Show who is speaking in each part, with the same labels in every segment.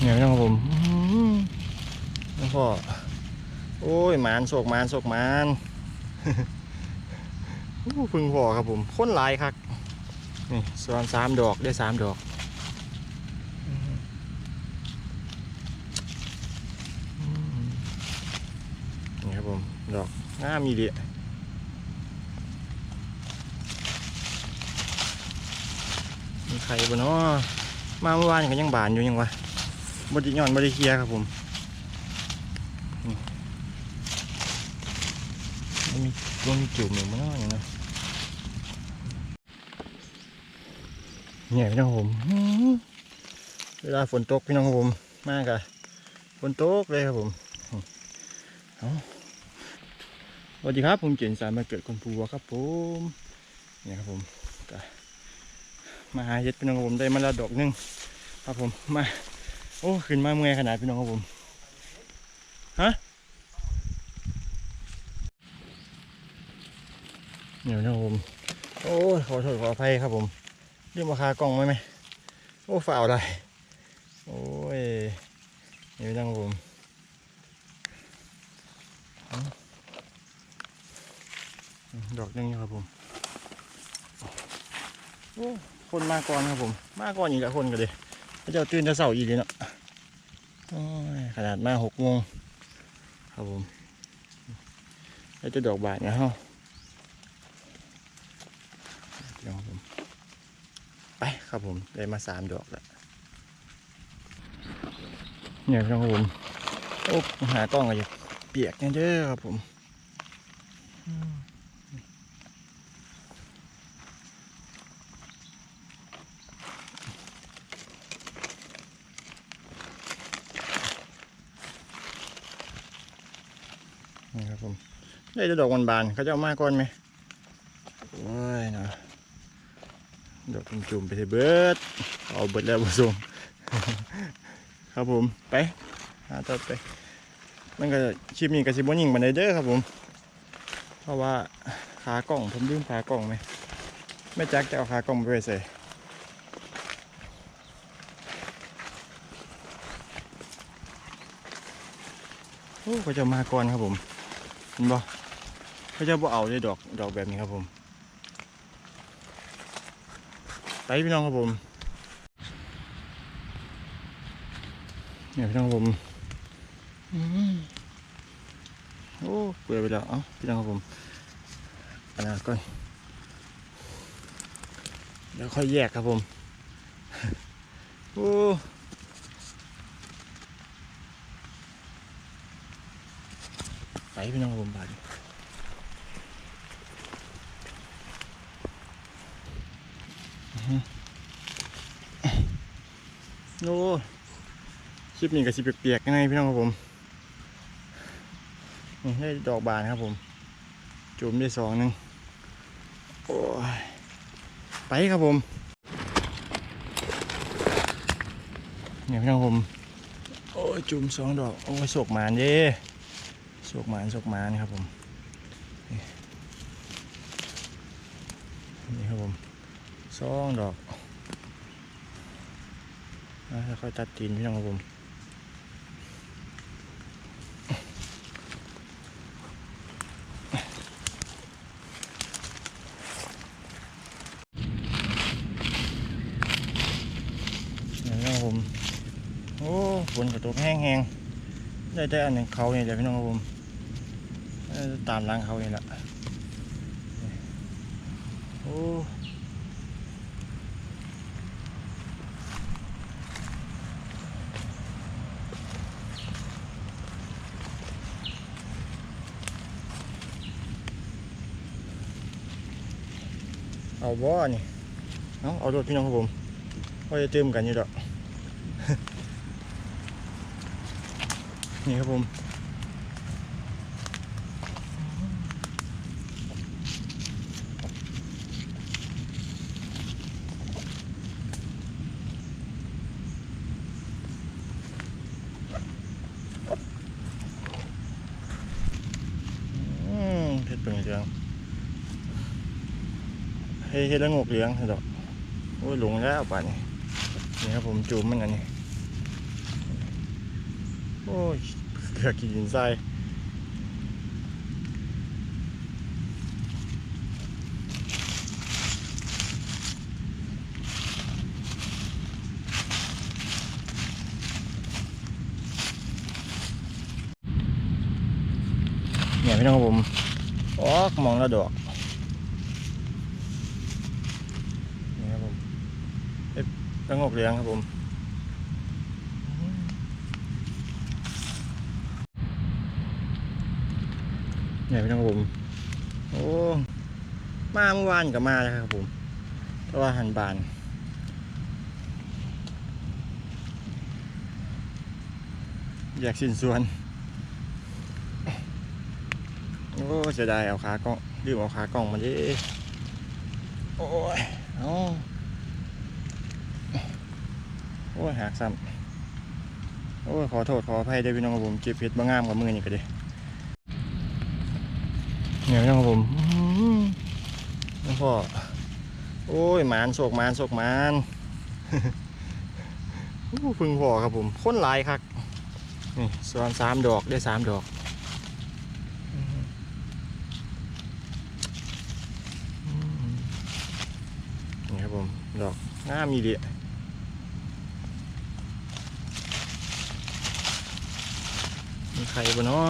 Speaker 1: เนี่ยพี่น้องครับผมน้อหือแล้วก็โอ้ยมานโศกมานโศกมานพึ่งพอครับผมค้นลายครับนี่ส่วนสามดอกได้สามดอกนี่ครับผมดอกงามีเดียมีใครบ่เนาะมาเมื่อวานก็ยังบานอยู่ยังวะ บไดิย้อนบไดิเคลียครับผมนี่มันมีมันมีจุ่มอยู่มั้งเนาะอย่างเนาะเนี่ยพี่น้องผม เวลาฝนตกพี่น้องผม มากอะฝนตกเลยครับผมสวัสดีครับผมเจียนสายมาเกิดคนภูวะครับผมเนี่ยครับผมมาหาเห็ดพี่น้องผมได้มาล้วดอกหนึงครับผมมา โอ้ขึ้นมาเมื่อยขนาดพี่น้องครับผมฮะเดี๋ยวนะครับผมโอ้ขอโทษขออภัยครับผมเรียกราคากล้องไหมไหมโอ้ฝ่าวอะไรโอ้ยเดี๋ยวนะครับผมดอกหนึงอยู่ครับผมโอ้คนมาก่อนครับผม มาก่อนอีกแล้วคนกันเลยเจ้าตื่นจะเสาร์อีกเลยเนาะ ขนาดมาหกโมงครับผมแล้วจะดอกบานนะฮะเดี๋ยวครับผมไปครับผมได้มาสามดอกแล้วเนี่ยครับผมโอ้หากล้องก็จะเปียกแน่เด้อครับผมอืมนี่ครับผม ได้แต่ดอกบานๆเขาจะเอามาก่อนไหมโอ้ยนะดอกจุ่มๆไปเถอะเบิดเอาเบิดแล้วผู้ชมครับผมไปหาต่อไป มันก็คลิปนี้ก็สิบ่ยิงบันไดเด้อครับผม เพราะว่าขากล่องผมลืมขากล่องไหมไม่จักจะเอาขากล่องไปใส่โอ้เขาจะมาก่อนครับผมเห็นบ่ เขาจะบ่เอาเลยดอกดอกแบบนี้ครับผมไปพี่น้องครับผมเนี่ยพี่น้องครับผมอืมโอ้เปื่อยไปแล้วเอ้าพี่น้องครับผมอันนั้นก่อนเดี๋ยวค่อยแยกครับผมโอ้ไปพี่น้องครับผมบาดนี้อื้อหือ โอ้คลิปนี้ก็สิเปียกๆยังไงพี่น้องครับผมนี่ได้ดอกบานครับผม จุ่มได้สองหนึ่งโอ้ยไปครับผมเนี่ยพี่น้องผม โอ้จุ่มสองดอก โอ้ยโศกหมานเย่โศกหมานโศกหมานครับผม นี่ครับผมสองดอก ค่อยตัดตีนพี่น้องครับผมนี่ครับผม โอ้ฝนกระตกแห้งแห้งๆได้แต่อันหนึ่งเขาเนี่ยเดี๋ยวพี่น้องครับผม ตามล้างเขาเนี่ยแหละนี่โอ้ เอาบ่นี่เอาเอารถพี่น้องครับผมก็จะเติมกันอยู่ดอก นี่ครับผมอืมเห็ดเป็นเหลืองเฮ้ยเฮ็ดแล้วงกเหลืองเห็ดอกโอ้ยหลงแล้วป่านนี้นี่ครับผมจูมมันอันนี้โอ้ยเกือกกินดินทรายเนี่ยพี่น้องครับผมออกมองแล้วดอกนี่ครับผมเอ็ดระ งกเหลืองครับผมเนี่ยพี่น้องครับผม โอ้ มาเมื่อวานกับมาแล้วครับผมเพราะว่าหันบานอยากสิ้นส่วน โอ้เสียดายเอาขากล้องลืมเอาขากล้องมาดิโอ้ย เอา โอ้ยหักซ้ำโอ้ยขอโทษขออภัยด้วยพี่น้องครับผมเจ็บเพชรบางงามกับมือนี่ก็เด้เนี่ยพี่น้องครับผมน้องพ่อโอ้ยหมานโศกหมานโศกหมานพึ่งพ่อครับผมค้นลายครับนี่ส่วนสามดอกได้สามดอกนี่ครับผมดอกงามมีดีมี ใครบ่เนาะ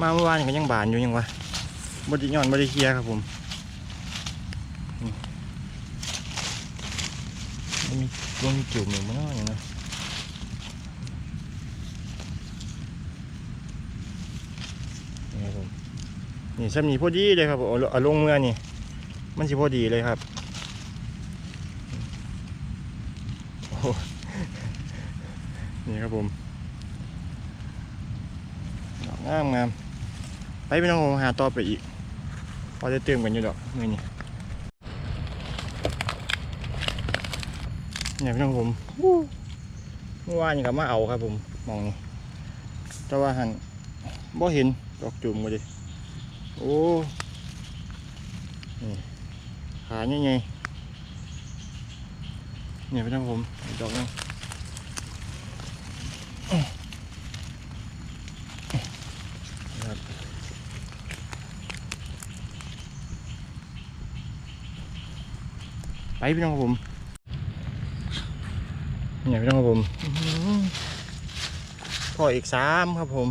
Speaker 1: มาเมื่อวานก็ยังบานอยู่ยังวะบดิย้อนบดิเคียครับผมมีบ่มีจุ่มหนึ่งมั้งอย่างนะนี่ครับผมนี่ซ้ำนี่พอดีเลยครับผมเอาเอาลงเมื่อนี่มันสิพอดีเลยครับโอ้โหนี่ครับผม งามงามไปพี่น้องผมหาต่อไปอีก พอจะเติมกันอยู่ดอกมือนี่เนี่ยพี่น้องผมเมื่อวานนี่ก็มาเอาครับผมมองนี่แต่ว่าหันบ่เห็นดอกจุ่มมาดิโอ้นี่ขาใหญ่ๆเนี่ยพี่น้องผมดอกนึงครับ ไป พี่น้องครับผมเนี่ยพี่น้องครับผมอื้ออพออีกสามครับผม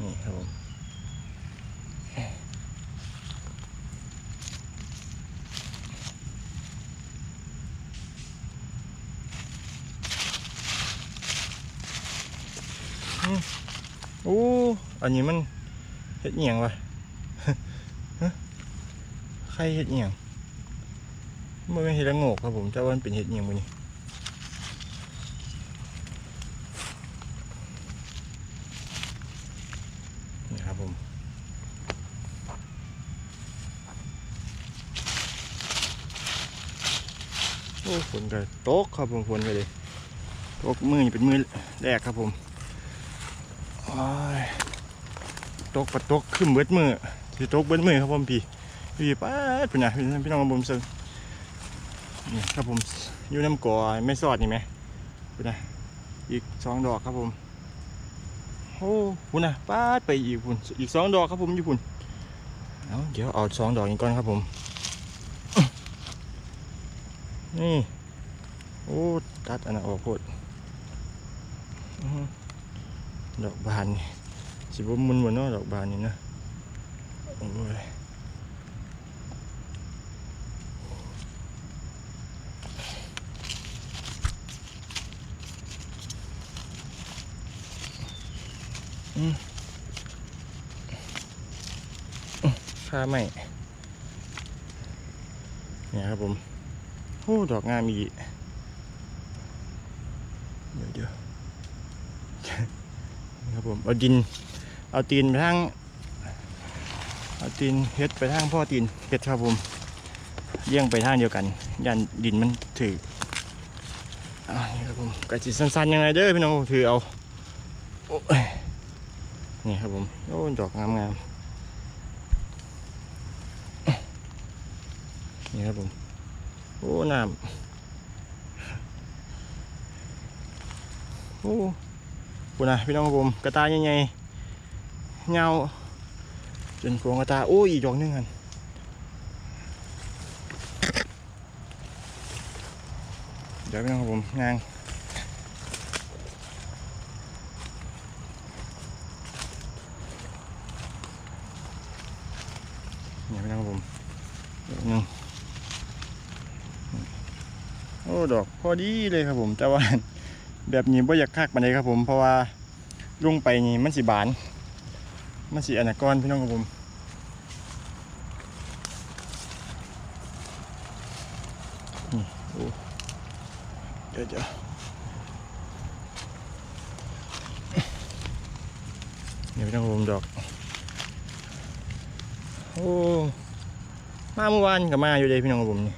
Speaker 1: นี่ครับผมอืมโอ้อันนี้มันเห็ดเหียงวะ ใครเห็ดเหียงมันเป็นเห็ดละโงกครับผมแต่ว่ามันเป็นเห็ดเหียงมันนี่นี่ครับผมโอ้ฝนก็ตกครับผมฝนก็เลยตกมือนี่เป็นมือแรกครับผมโอ้ยตกปัดตกขึ้นเบิดมือสิตกเบิดมือครับผมพี่ พี่ป้าดพี่นะพี่พี่น้องผมซึ่งนี่ครับผมอยู่น้ำก่อไม่สอดนี่ไหมพี่นะอีกสองดอกครับผมโอ้คุณนะป้าดไปอีกคุณอีกสองดอกครับผมอยู่คุณเอาเดี๋ยวเอาสองดอกนี้ก่อนครับผม นี่ โอ้ตัดอันนั้นออกโคตรอื้อหือดอกบานนี่สิบมุนหมดเนาะดอกบานนี่นะโอ้ย ค่าไม่เนี่ยครับผมโอ้ดอกงามอีกเดี๋ยวเดี๋ยวนี่ครับผม เอาดิน เอาตีนไปทาง เอาตีนเฮ็ดไปทางพ่อตีนเฮ็ดครับผมเลี้ยงไปทางเดียวกัน ยันดินมันถืออ่านี่ครับผมกระจิสั้นๆยังไงเด้อพี่น้องถือเอาโอ้ย นี่ครับผม โอ้ดอกงามๆนี่ครับผม โอ้น้ำอ้ปุ่นนะพี่น้องครับผมกระตายใหญ่ๆเงาจนโครงกระตาโอ้ยอีกดอกนึงกันเดี๋ยวพี่น้องครับผมงางเนี่ยพี่น้องครับผมดอกหนึงโอ้ ดอกพอดีเลยครับผมแต่ว่าแบบนี้บ่อยากคักปานใดครับผม เพราะว่าลุงไปนี่มันสิบาน มันสิอนาก้อนพี่น้องครับผมนี่โอ้เดี๋ยวเดี๋ยวพี่น้องครับผมดอกโอ้มาเมื่อวานก็มาอยู่เลยพี่น้องครับผมนี่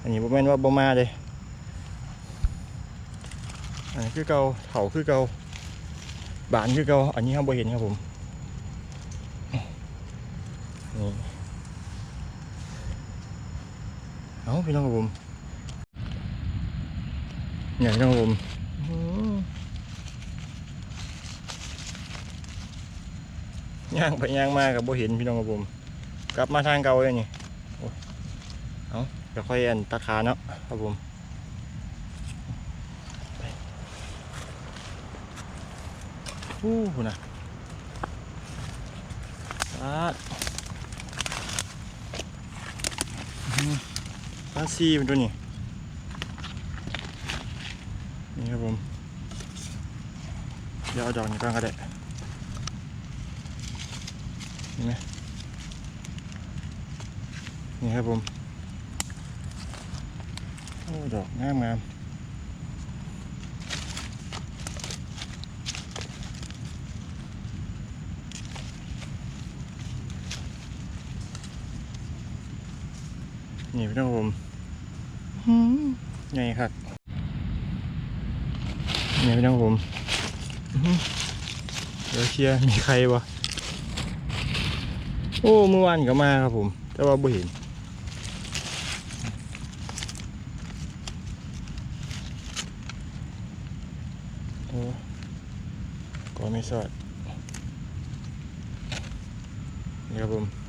Speaker 1: อันนี้บ่แม่นว่าบ่มาเลย คือเกาเถาคือเกาบานคือเกาอันนี้เขาบ่เห็นครับผมนี่เอาพี่น้องครับผมเนี่ยพี่น้องครับผมย่างไปย่างมากับบ่เห็นพี่น้องครับผม กลับมาทางเก่าเลยนี่เอาเดี๋ยวค่อยอันตัดขาเนาะครับผม อู้นะปลาปลาซีเป็นตัวนี้ นี่ครับผม เดี๋ยวเอาดอกนี้ก่อนก็ได้เห็นไหมนี่ครับผม โอ้ ดอกงามงาม นี่พี่น้องครับผมหืมไงครับนี่พี่น้องครับผมอื้อหือเดี๋ยวเคลียร์มีใครวะโอ้เมื่อวานก็มาครับผม แต่ว่าบ่เห็นโอ้ก็ไม่สอดนี่ครับผม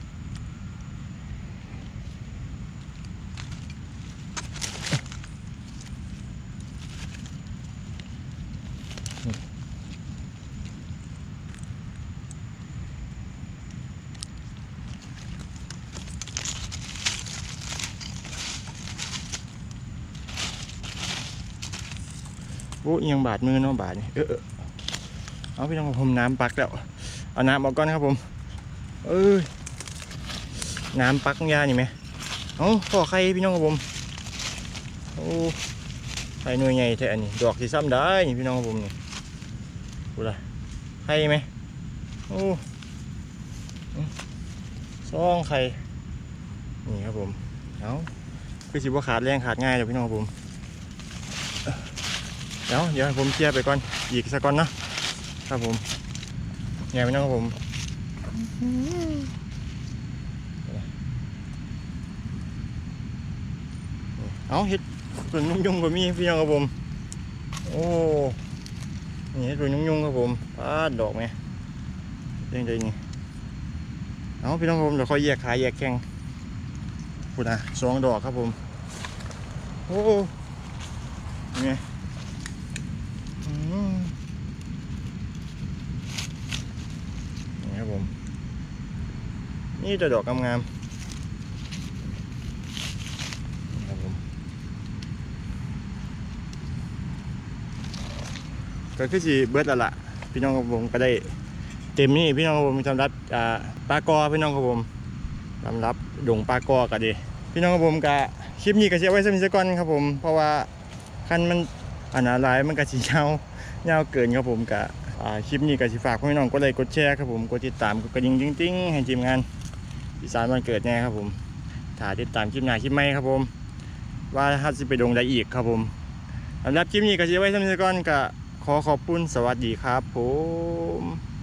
Speaker 1: โอ้เอียงบาดมือเนาะบาดนี่เออเอาพี่น้องผมน้ำปักแล้ว เอาน้ำออกก่อนครับผม เอ้ยน้ำปักขอยานี่ไหมเอาพ่อไข่พี่น้องครับผมโอ้ไข่หน่วยใหญ่แท้อันนี้ดอกสีซ้ำได้นี่พี่น้องครับผมนี่ดูละไข่ไหมโอ้ซองไข่นี่ครับผมเอาคือสิบว่าขาดแรงขาดง่ายเลยพี่น้องครับผม เดี๋ยวเดี๋ยวผมเคลียร์ไปก่อนอีกสักก่อนเนาะครับผมแง่ไปนะครับผมเอาเห็ดส่วนยุ่งๆก็มีพี่น้องครับผม โอ้นี่ส่วนยุ่งๆครับผมปาดดอกไหมเรื่องใจนี่เอาพี่น้องครับผมเดี๋ยวค่อยแยกขายแยกแข้งพูดนะสองดอกครับผม โอ้นี่ไง นี่ครับผม นี่จะดอกงามๆครับผมก็คือสิเบิดแล้วล่ะพี่น้องครับผมก็ได้เต็มนี่พี่น้องครับผมสำรับปลากอพี่น้องครับผมสำรับดงปลากอก็ดีพี่น้องครับผมกะคลิปนี้ก็เสียไว้สักนิดสักก่อนครับผม เพราะว่าคันมันอันอะไรมันก็สิยา ยาวเกินครับผมกะคลิปนี้ก็สิฝากพี่น้องก็เลยกดแชร์ครับผมกดติดตามกดกระดิ่งจริงๆให้ทีมงานอีสานวันเกิดแน่ครับผมถ่ายติดตามคลิปหน้าคลิปใหม่ครับผม ว่าฮัทสิไปดงได้อีกครับผมสำหรับคลิปนี้ก็สิไว้สำหรับนี้ก่อนก็ขอขอบคุณสวัสดีครับผม